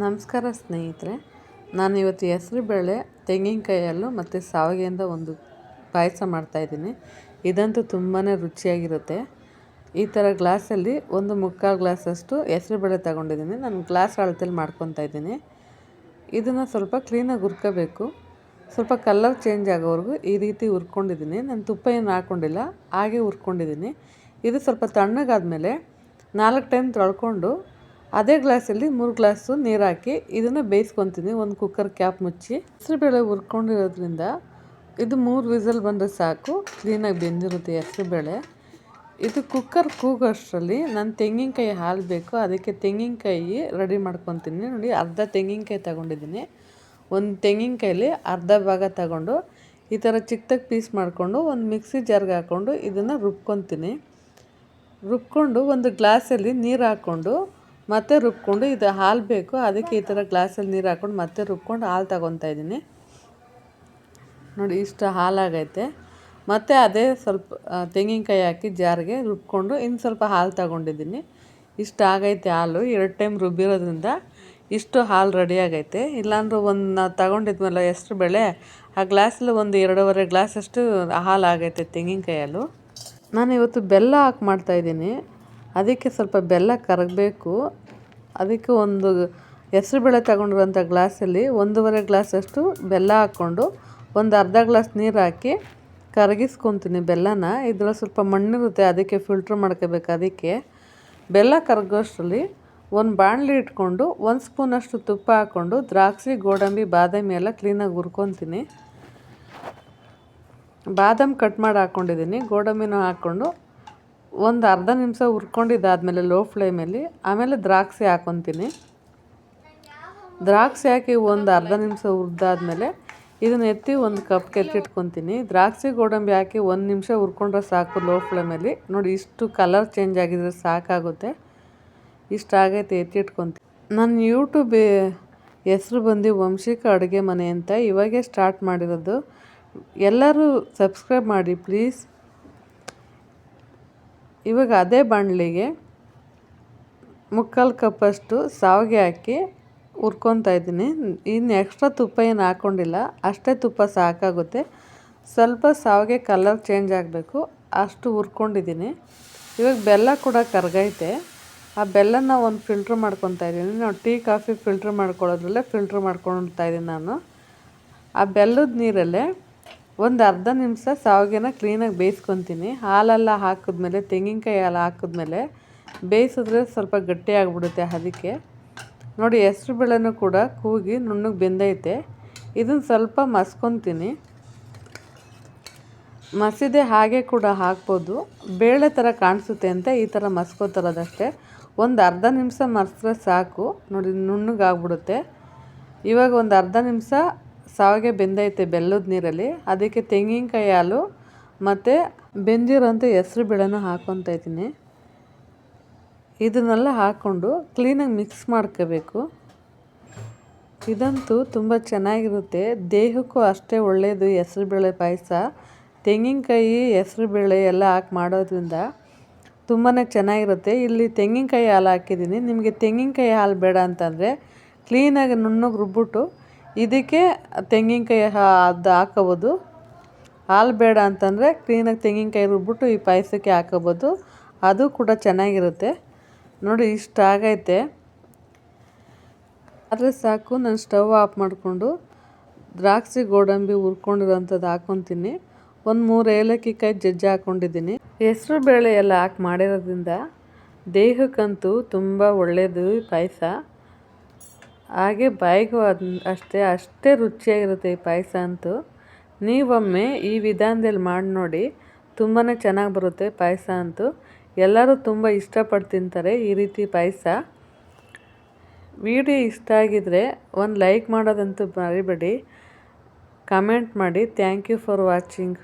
ನಮಸ್ಕಾರ ಸ್ನೇಹಿತರೆ, ನಾನು ಇವತ್ತು ಹೆಸ್ರು ಬೇಳೆ ತೆಂಗಿನಕಾಯಲ್ಲೂ ಮತ್ತು ಸಾವಿಗೆಯಿಂದ ಒಂದು ಪಾಯಸ ಮಾಡ್ತಾಯಿದ್ದೀನಿ ಇದಂತೂ ತುಂಬಾ ರುಚಿಯಾಗಿರುತ್ತೆ. ಈ ಥರ ಗ್ಲಾಸಲ್ಲಿ ಒಂದು ಮುಕ್ಕಾಲು ಗ್ಲಾಸಷ್ಟು ಹೆಸ್ರು ಬೇಳೆ ತಗೊಂಡಿದ್ದೀನಿ. ನಾನು ಗ್ಲಾಸ್ ಅಳತೆಲಿ ಮಾಡ್ಕೊತಾ ಇದ್ದೀನಿ. ಇದನ್ನು ಸ್ವಲ್ಪ ಕ್ಲೀನಾಗಿ ಹುರ್ಕೋಬೇಕು. ಸ್ವಲ್ಪ ಕಲರ್ ಚೇಂಜ್ ಆಗೋವರೆಗೂ ಈ ರೀತಿ ಹುರ್ಕೊಂಡಿದ್ದೀನಿ. ನಾನು ತುಪ್ಪ ಏನು ಹಾಕ್ಕೊಂಡಿಲ್ಲ ಹಾಗೆ ಹುರ್ಕೊಂಡಿದ್ದೀನಿ. ಇದು ಸ್ವಲ್ಪ ತಣ್ಣಗಾದಮೇಲೆ ನಾಲ್ಕು ಟೈಮ್ ತೊಳ್ಕೊಂಡು ಅದೇ ಗ್ಲಾಸಲ್ಲಿ ಮೂರು ಗ್ಲಾಸು ನೀರು ಹಾಕಿ ಇದನ್ನು ಬೇಯಿಸ್ಕೊತೀನಿ. ಒಂದು ಕುಕ್ಕರ್ ಕ್ಯಾಪ್ ಮುಚ್ಚಿ ಹೆಸರುಬೇಳೆ ಹುರ್ಕೊಂಡಿರೋದ್ರಿಂದ ಇದು ಮೂರು ವಿಸಲ್ ಬಂದರೆ ಸಾಕು. ಕ್ಲೀನಾಗಿ ಬೆಂದಿರುತ್ತೆ ಹೆಸರುಬೇಳೆ ಇದು ಕುಕ್ಕರ್ ಕೂಗೋಷ್ಟರಲ್ಲಿ ನಾನು ತೆಂಗಿನಕಾಯಿ ಹಾಲು ಬೇಕು. ಅದಕ್ಕೆ ತೆಂಗಿನಕಾಯಿ ರೆಡಿ ಮಾಡ್ಕೊತೀನಿ. ನೋಡಿ, ಅರ್ಧ ತೆಂಗಿನಕಾಯಿ ತಗೊಂಡಿದ್ದೀನಿ. ಒಂದು ತೆಂಗಿನಕಾಯಲ್ಲಿ ಅರ್ಧ ಭಾಗ ತಗೊಂಡು ಈ ಥರ ಚಿಕ್ಕದಾಗಿ ಪೀಸ್ ಮಾಡಿಕೊಂಡು ಒಂದು ಮಿಕ್ಸಿ ಜಾರ್ಗೆ ಹಾಕ್ಕೊಂಡು ಇದನ್ನು ರುಬ್ಕೊತೀನಿ. ರುಬ್ಕೊಂಡು ಒಂದು ಗ್ಲಾಸಲ್ಲಿ ನೀರು ಹಾಕ್ಕೊಂಡು ಮತ್ತೆ ರುಬ್ಕೊಂಡು ಇದು ಹಾಲು ಬೇಕು. ಅದಕ್ಕೆ ಈ ಥರ ಗ್ಲಾಸಲ್ಲಿ ನೀರು ಹಾಕ್ಕೊಂಡು ಮತ್ತೆ ರುಬ್ಕೊಂಡು ಹಾಲು ತಗೊತಾ ಇದ್ದೀನಿ. ನೋಡಿ, ಇಷ್ಟು ಹಾಲಾಗೈತೆ. ಮತ್ತು ಅದೇ ಸ್ವಲ್ಪ ತೆಂಗಿನಕಾಯಿ ಹಾಕಿ ಜಾರಿಗೆ ರುಬ್ಕೊಂಡು ಇನ್ನು ಸ್ವಲ್ಪ ಹಾಲು ತಗೊಂಡಿದ್ದೀನಿ. ಇಷ್ಟು ಆಗೈತೆ ಹಾಲು. ಎರಡು ಟೈಮ್ ರುಬ್ಬಿರೋದ್ರಿಂದ ಇಷ್ಟು ಹಾಲು ರೆಡಿ ಆಗೈತೆ. ಇಲ್ಲಾಂದ್ರೆ ಒಂದು ನಾವು ತಗೊಂಡಿದ್ಮೇಲೆ ಎಷ್ಟು ಬೆಳೆ, ಆ ಗ್ಲಾಸಲ್ಲಿ ಒಂದು ಎರಡೂವರೆ ಗ್ಲಾಸಷ್ಟು ಹಾಲು ಆಗೈತೆ ತೆಂಗಿನಕಾಯಿ ಹಾಲು. ನಾನು ಇವತ್ತು ಬೆಲ್ಲ ಹಾಕಿ ಮಾಡ್ತಾಯಿದ್ದೀನಿ ಅದಕ್ಕೆ ಸ್ವಲ್ಪ ಬೆಲ್ಲ ಕರಗಬೇಕು. ಅದಕ್ಕೆ ಒಂದು ಹೆಸ್ರುಬೇಳೆ ತಗೊಂಡಿರುವಂಥ ಗ್ಲಾಸಲ್ಲಿ ಒಂದೂವರೆ ಗ್ಲಾಸಷ್ಟು ಬೆಲ್ಲ ಹಾಕ್ಕೊಂಡು ಒಂದು ಅರ್ಧ ಗ್ಲಾಸ್ ನೀರು ಹಾಕಿ ಕರಗಿಸ್ಕೊತೀನಿ ಬೆಲ್ಲನ. ಇದ್ರಲ್ಲಿ ಸ್ವಲ್ಪ ಮಣ್ಣಿರುತ್ತೆ, ಅದಕ್ಕೆ ಫಿಲ್ಟ್ರ್ ಮಾಡ್ಕೋಬೇಕು ಅದಕ್ಕೆ. ಬೆಲ್ಲ ಕರಗೋಷ್ಟರಲ್ಲಿ ಒಂದು ಬಾಣಲಿ ಇಟ್ಕೊಂಡು ಒಂದು ಸ್ಪೂನಷ್ಟು ತುಪ್ಪ ಹಾಕ್ಕೊಂಡು ದ್ರಾಕ್ಷಿ, ಗೋಡಂಬಿ, ಬಾದಾಮಿ ಎಲ್ಲ ಕ್ಲೀನಾಗಿ ಹುರ್ಕೊತೀನಿ. ಬಾದಾಮಿ ಕಟ್ ಮಾಡಿ ಹಾಕ್ಕೊಂಡಿದ್ದೀನಿ ಗೋಡಂಬಿನೂ ಹಾಕ್ಕೊಂಡು ಒಂದು ಅರ್ಧ ನಿಮಿಷ ಹುರ್ಕೊಂಡಿದ್ದಾದಮೇಲೆ ಲೋ ಫ್ಲೇಮಲ್ಲಿ ಆಮೇಲೆ ದ್ರಾಕ್ಷಿ ಹಾಕ್ಕೊತೀನಿ ದ್ರಾಕ್ಷಿ ಹಾಕಿ ಒಂದು ಅರ್ಧ ನಿಮಿಷ ಹುರಿದಾದ್ಮೇಲೆ ಇದನ್ನ ಎತ್ತಿ ಒಂದು ಕಪ್ ಕೆತ್ತಿಟ್ಕೊತೀನಿ ದ್ರಾಕ್ಷಿ ಗೋಡಂಬಿ ಹಾಕಿ ಒಂದು ನಿಮಿಷ ಹುರ್ಕೊಂಡ್ರೆ ಸಾಕು ಲೋ ಫ್ಲೇಮಲ್ಲಿ ನೋಡಿ ಇಷ್ಟು ಕಲರ್ ಚೇಂಜ್ ಆಗಿದ್ರೆ ಸಾಕಾಗುತ್ತೆ. ಇಷ್ಟು ಆಗೈತೆ ಎತ್ತಿಟ್ಕೊತೀನಿ. ನನ್ನ ಯೂಟ್ಯೂಬ್ ಹೆಸರು ಬಂದು ವಂಶಿಕ ಅಡುಗೆ ಮನೆ ಅಂತ ಇವಾಗೇ ಸ್ಟಾರ್ಟ್ ಮಾಡಿರೋದು. ಎಲ್ಲರೂ ಸಬ್ಸ್ಕ್ರೈಬ್ ಮಾಡಿ ಪ್ಲೀಸ್ ಇವಾಗ ಅದೇ ಬಾಣಲಿಗೆ ಮುಕ್ಕಾಲು ಕಪ್ಪಷ್ಟು ಸಾವಿಗೆ ಹಾಕಿ ಹುರ್ಕೊತಾ ಇದ್ದೀನಿ. ಇನ್ನು ಎಕ್ಸ್ಟ್ರಾ ತುಪ್ಪ ಏನು ಹಾಕ್ಕೊಂಡಿಲ್ಲ ಅಷ್ಟೇ ತುಪ್ಪ ಸಾಕಾಗುತ್ತೆ. ಸ್ವಲ್ಪ ಸಾವಿಗೆ ಕಲರ್ ಚೇಂಜ್ ಆಗಬೇಕು, ಅಷ್ಟು ಹುರ್ಕೊಂಡಿದ್ದೀನಿ. ಇವಾಗ ಬೆಲ್ಲ ಕೂಡ ಕರಗೈತೆ. ಆ ಬೆಲ್ಲನ ಒಂದು ಫಿಲ್ಟ್ರ್ ಮಾಡ್ಕೊತಾ ಇದ್ದೀನಿ. ನಾವು ಟೀ, ಕಾಫಿ ಫಿಲ್ಟ್ರ್ ಮಾಡ್ಕೊಳ್ಳೋದ್ರಲ್ಲೇ ಫಿಲ್ಟ್ರ್ ಮಾಡ್ಕೊಳ್ತಾ ಇದ್ದೀನಿ ನಾನು. ಆ ಬೆಲ್ಲದ ನೀರಲ್ಲೇ ಒಂದು ಅರ್ಧ ನಿಮಿಷ ಶಾವಿಗೆನ ಕ್ಲೀನಾಗಿ ಬೇಯಿಸ್ಕೊತೀನಿ. ಹಾಲೆಲ್ಲ ಹಾಕಿದ್ಮೇಲೆ, ತೆಂಗಿನಕಾಯಿ ಹಾಲು ಹಾಕಿದ್ಮೇಲೆ ಬೇಯಿಸಿದ್ರೆ ಸ್ವಲ್ಪ ಗಟ್ಟಿ ಆಗಿಬಿಡುತ್ತೆ ಅದಕ್ಕೆ. ನೋಡಿ, ಹೆಸ್ರು ಬೇಳೆನೂ ಕೂಡ ಕೂಗಿ ನುಣ್ಣಗೆ ಬೆಂದೈತೆ. ಇದನ್ನು ಸ್ವಲ್ಪ ಮಸ್ಕೊತೀನಿ. ಮಸಿದೆ ಹಾಗೆ ಕೂಡ ಹಾಕ್ಬೋದು. ಬೇಳೆ ಥರ ಕಾಣಿಸುತ್ತೆ ಅಂತ ಈ ಥರ ಮಸ್ಕೋತಾರದಷ್ಟೇ. ಒಂದು ಅರ್ಧ ನಿಮಿಷ ಮರೆಸಿದ್ರೆ ಸಾಕು. ನೋಡಿ, ನುಣ್ಣಗಾಗ್ಬಿಡುತ್ತೆ. ಇವಾಗ ಒಂದು ಅರ್ಧ ನಿಮಿಷ ಸಾವಿಗೆ ಬೆಂದೈತೆ ಬೆಲ್ಲದ ನೀರಲ್ಲಿ. ಅದಕ್ಕೆ ತೆಂಗಿನಕಾಯಿ ಹಾಲು ಮತ್ತು ಬೆಂದಿರೋಂಥ ಹೆಸ್ರು ಬೇಳೆನ ಹಾಕ್ಕೊತಾ ಇದ್ದೀನಿ. ಇದನ್ನೆಲ್ಲ ಹಾಕ್ಕೊಂಡು ಕ್ಲೀನಾಗಿ ಮಿಕ್ಸ್ ಮಾಡ್ಕೋಬೇಕು. ಇದಂತೂ ತುಂಬ ಚೆನ್ನಾಗಿರುತ್ತೆ. ದೇಹಕ್ಕೂ ಅಷ್ಟೇ ಒಳ್ಳೆಯದು ಹೆಸ್ರುಬೇಳೆ ಪಾಯಸ. ತೆಂಗಿನಕಾಯಿ ಹೆಸ್ರುಬೇಳೆ ಎಲ್ಲ ಹಾಕಿ ಮಾಡೋದ್ರಿಂದ ತುಂಬಾ ಚೆನ್ನಾಗಿರುತ್ತೆ. ಇಲ್ಲಿ ತೆಂಗಿನಕಾಯಿ ಹಾಲು ಹಾಕಿದ್ದೀನಿ. ನಿಮಗೆ ತೆಂಗಿನಕಾಯಿ ಹಾಲು ಬೇಡ ಅಂತಂದರೆ ಕ್ಲೀನಾಗಿ ನುಣ್ಣಗೆ ರುಬ್ಬಿಟ್ಟು ಇದಕ್ಕೆ ತೆಂಗಿನಕಾಯಿ ಅದು ಹಾಕೋಬೋದು. ಹಾಲು ಬೇಡ ಅಂತಂದರೆ ಕ್ಲೀನಾಗಿ ತೆಂಗಿನಕಾಯಿ ರುಬ್ಬಿಟ್ಟು ಈ ಪಾಯಸಕ್ಕೆ ಹಾಕೋಬೋದು. ಅದು ಕೂಡ ಚೆನ್ನಾಗಿರುತ್ತೆ. ನೋಡಿ, ಇಷ್ಟ ಆಗೈತೆ. ಆದರೆ ಸಾಕು, ನಾನು ಸ್ಟವ್ ಆಫ್ ಮಾಡಿಕೊಂಡು ದ್ರಾಕ್ಷಿ ಗೋಡಂಬಿ ಹುರ್ಕೊಂಡಿರೋಂಥದ್ದು ಹಾಕ್ಕೊತೀನಿ ಒಂದು ಮೂರು ಏಲಕ್ಕಿ ಕಾಯಿ ಜಜ್ಜಿ ಹಾಕ್ಕೊಂಡಿದ್ದೀನಿ ಹೆಸರು ಬೇಳೆ ಎಲ್ಲ ಹಾಕಿ ಮಾಡಿರೋದ್ರಿಂದ ದೇಹಕ್ಕಂತೂ ತುಂಬ ಒಳ್ಳೆಯದು ಪಾಯಸ. ಹಾಗೆ ಬಾಯಿಗೂ ಅಷ್ಟೇ ಅಷ್ಟೇ ರುಚಿಯಾಗಿರುತ್ತೆ ಈ ಪಾಯಸ ಅಂತೂ. ನೀವೊಮ್ಮೆ ಈ ವಿಧಾನದಲ್ಲಿ ಮಾಡಿ ನೋಡಿ ತುಂಬಾ ಚೆನ್ನಾಗಿ ಬರುತ್ತೆ ಪಾಯಸ ಅಂತೂ. ಎಲ್ಲರೂ ತುಂಬ ಇಷ್ಟಪಟ್ಟು ತಿಂತಾರೆ ಈ ರೀತಿ ಪಾಯಸ. ವಿಡಿಯೋ ಇಷ್ಟ ಆಗಿದ್ದರೆ ಒಂದು ಲೈಕ್ ಮಾಡೋದಂತೂ ಮರಿಬೇಡಿ. ಕಮೆಂಟ್ ಮಾಡಿ. Thank you for watching.